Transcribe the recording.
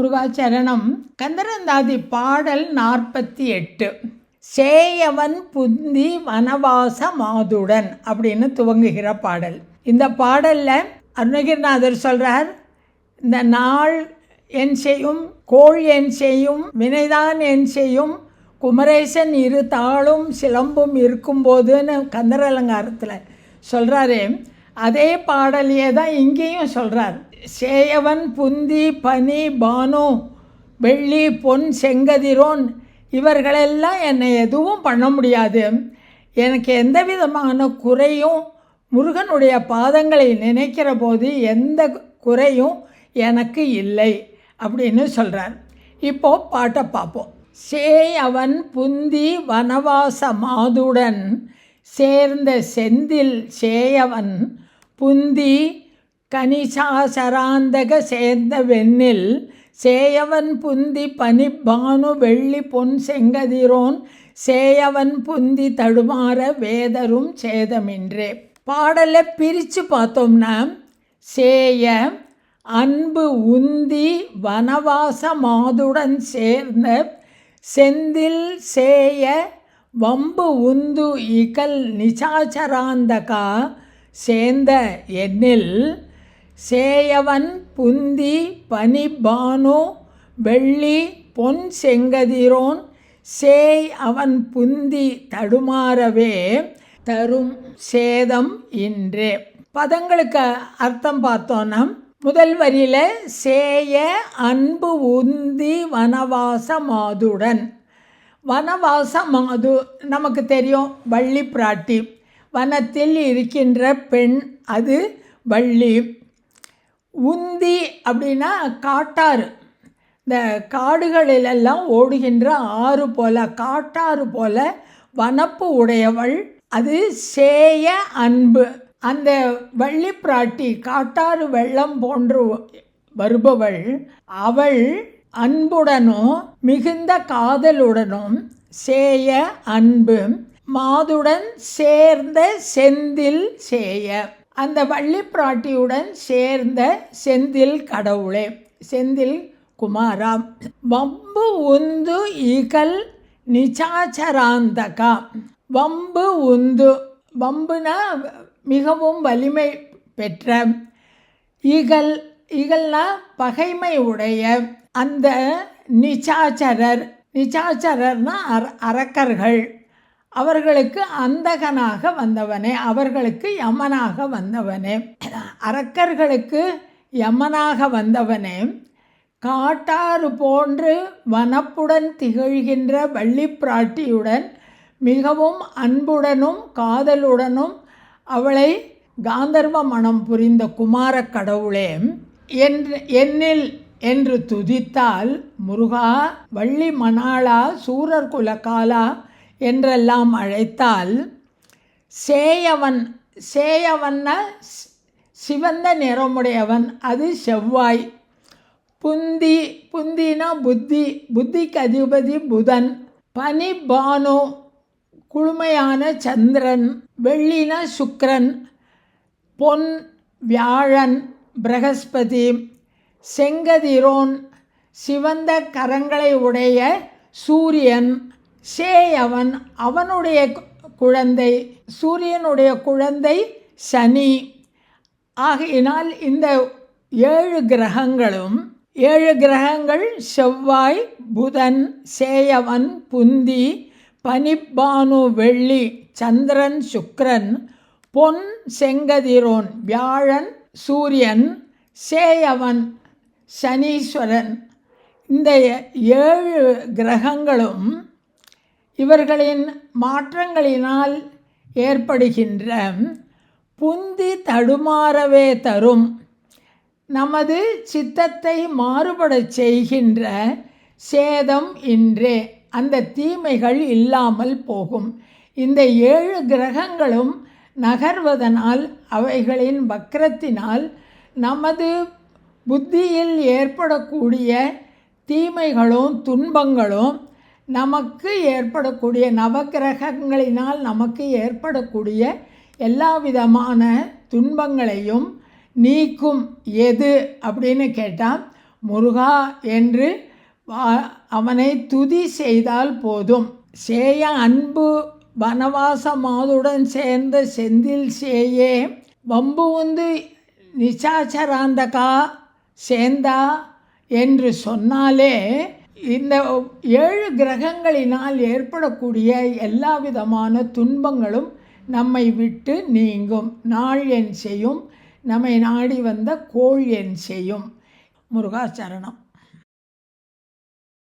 குருவாச்சரணம் கந்தரந்தாதி பாடல் நாற்பத்தி எட்டு. சேயவன் புந்தி வனவாச மாதுடன் அப்படின்னு துவங்குகிற பாடல். இந்த பாடலில் அருணகிரிநாதர் சொல்கிறார் இந்த நாள் என் செய்யும் கோள் என் செய்யும் வினைதான் என் செய்யும் குமரேசன் இரு தாளும் சிலம்பும் இருக்கும்போதுன்னு கந்தரலங்காரத்தில் சொல்கிறாரு அதே பாடலையே தான் இங்கேயும் சொல்கிறார் சேயவன் புந்தி பனி பானு வெள்ளி பொன் செங்கதிரோன் இவர்களெல்லாம் என்னை எதுவும் பண்ண முடியாது. எனக்கு எந்த விதமான குறையும் முருகனுடைய பாதங்களை நினைக்கிற போது எந்த குறையும் எனக்கு இல்லை அப்படின்னு சொல்கிறார் இப்போ பாட்டை பார்ப்போம். சேய் அவன் புந்தி வனவாச மாதுடன் சேர்ந்த செந்தில் சேயவன் புந்தி கனிசாசராந்தக சேர்ந்த வெண்ணில் சேயவன் புந்தி பனிப்பானு வெள்ளி பொன் செங்கதிரோன் சேயவன் புந்தி தடுமாற வேதரும் சேதமின்றே. பாடலை பிரித்து பார்த்தோம்னா சேய அன்பு உந்தி வனவாச மாதுடன் சேர்ந்த செந்தில் சேய வம்பு உந்து இகல் நிசாச்சராந்தகா சேர்ந்த எண்ணில் சேயவன் புந்தி பனிபானு வெள்ளி பொன் செங்கதிரோன் சேய் அவன் புந்தி தடுமாறவே தரும் சேதம் இன்றே. பதங்களுக்கு அர்த்தம் பார்த்தோன்னா முதல் வரியில் சேய அன்பு உந்தி வனவாச மாதுடன். வனவாச மாது நமக்கு தெரியும் வள்ளி பிராட்டி. வனத்தில் இருக்கின்ற பெண் அது வள்ளி. உந்தி அப்படின்னா காட்டாறு. இந்த காடுகளிலெல்லாம் ஓடுகின்ற ஆறு போல காட்டாறு போல வனப்பு உடையவள். அது சேய அன்பு. அந்த வள்ளி பிராட்டி காட்டாறு வெள்ளம் போன்று வருபவள். அவள் அன்புடனும் மிகுந்த காதலுடனும் சேய அன்பு. மாதுடன் சேர்ந்த செந்தில் சேய. அந்த வள்ளி பிராட்டியுடன் சேர்ந்த செந்தில் கடவுளே. செந்தில் குமாராம். வம்பு உந்து இகல் நிச்சாச்சராந்தகா வம்பு உந்து. வம்புனா மிகவும் வலிமை பெற்ற இகல். இகல்னா பகைமை உடைய அந்த நிச்சாச்சரர் நிச்சாச்சரர்னா அர அரக்கர்கள். அவர்களுக்கு அந்தகனாக வந்தவனே அவர்களுக்கு யமனாக வந்தவனே. அரக்கர்களுக்கு யமனாக வந்தவனே. காட்டாறு போன்று வனப்புடன் திகழ்கின்ற வள்ளிப்பிராட்டியுடன் மிகவும் அன்புடனும் காதலுடனும் அவளை காந்தர்வ மனம் புரிந்த குமார கடவுளே என்று என்னில் என்று துதித்தால் முருகா வள்ளி மணாளா சூரர் குலகாலா என்றெல்லாம் அழைத்தால் சேயவன் சேயவன்னா சிவந்த நிறமுடையவன் அது செவ்வாய். புந்தி புந்தினா புத்தி புத்திக்கு அதிபதி புதன். பனி பானு குளுமையான சந்திரன். வெள்ளின சுக்கரன். பொன் வியாழன் பிரகஸ்பதி. செங்கதிரோன் சிவந்த கரங்களை உடைய சூரியன். சேயவன் அவனுடைய குழந்தை சூரியனுடைய குழந்தை சனி. ஆகையினால் இந்த ஏழு கிரகங்களும் ஏழு கிரகங்கள் செவ்வாய் புதன் சேயவன் புந்தி பனிப்பானு வெள்ளி சந்திரன் சுக்ரன் பொன் செங்கதிரோன் வியாழன் சூரியன் சேயவன் சனீஸ்வரன். இந்த ஏழு கிரகங்களும் இவர்களின் மாற்றங்களினால் ஏற்படுகின்ற புந்தி தடுமாறவே தரும். நமது சித்தத்தை மாறுபடச் செய்கின்ற சேதம் இன்றே. அந்த தீமைகள் இல்லாமல் போகும். இந்த ஏழு கிரகங்களும் நகர்வதனால் அவைகளின் வக்கரத்தினால் நமது புத்தியில் ஏற்படக்கூடிய தீமைகளும் துன்பங்களும் நமக்கு ஏற்படக்கூடிய நவக்கிரகங்களினால் நமக்கு ஏற்படக்கூடிய எல்லா விதமான துன்பங்களையும் நீக்கும் எது அப்படின்னு கேட்டால் முருகா என்று அவனை துதி செய்தால் போதும். சேய அன்பு வனவாச மாதுடன் சேர்ந்த செந்தில் சேயே வம்பு உந்து நிசாச்சராந்தகா சேந்தா என்று சொன்னாலே இந்த ஏழு கிரகங்களினால் ஏற்படக்கூடிய எல்லா விதமான துன்பங்களும் நம்மை விட்டு நீங்கும். நாள் என் செய்யும் நம்மை நாடி வந்த கோள் என் செய்யும். முருகாச்சரணம்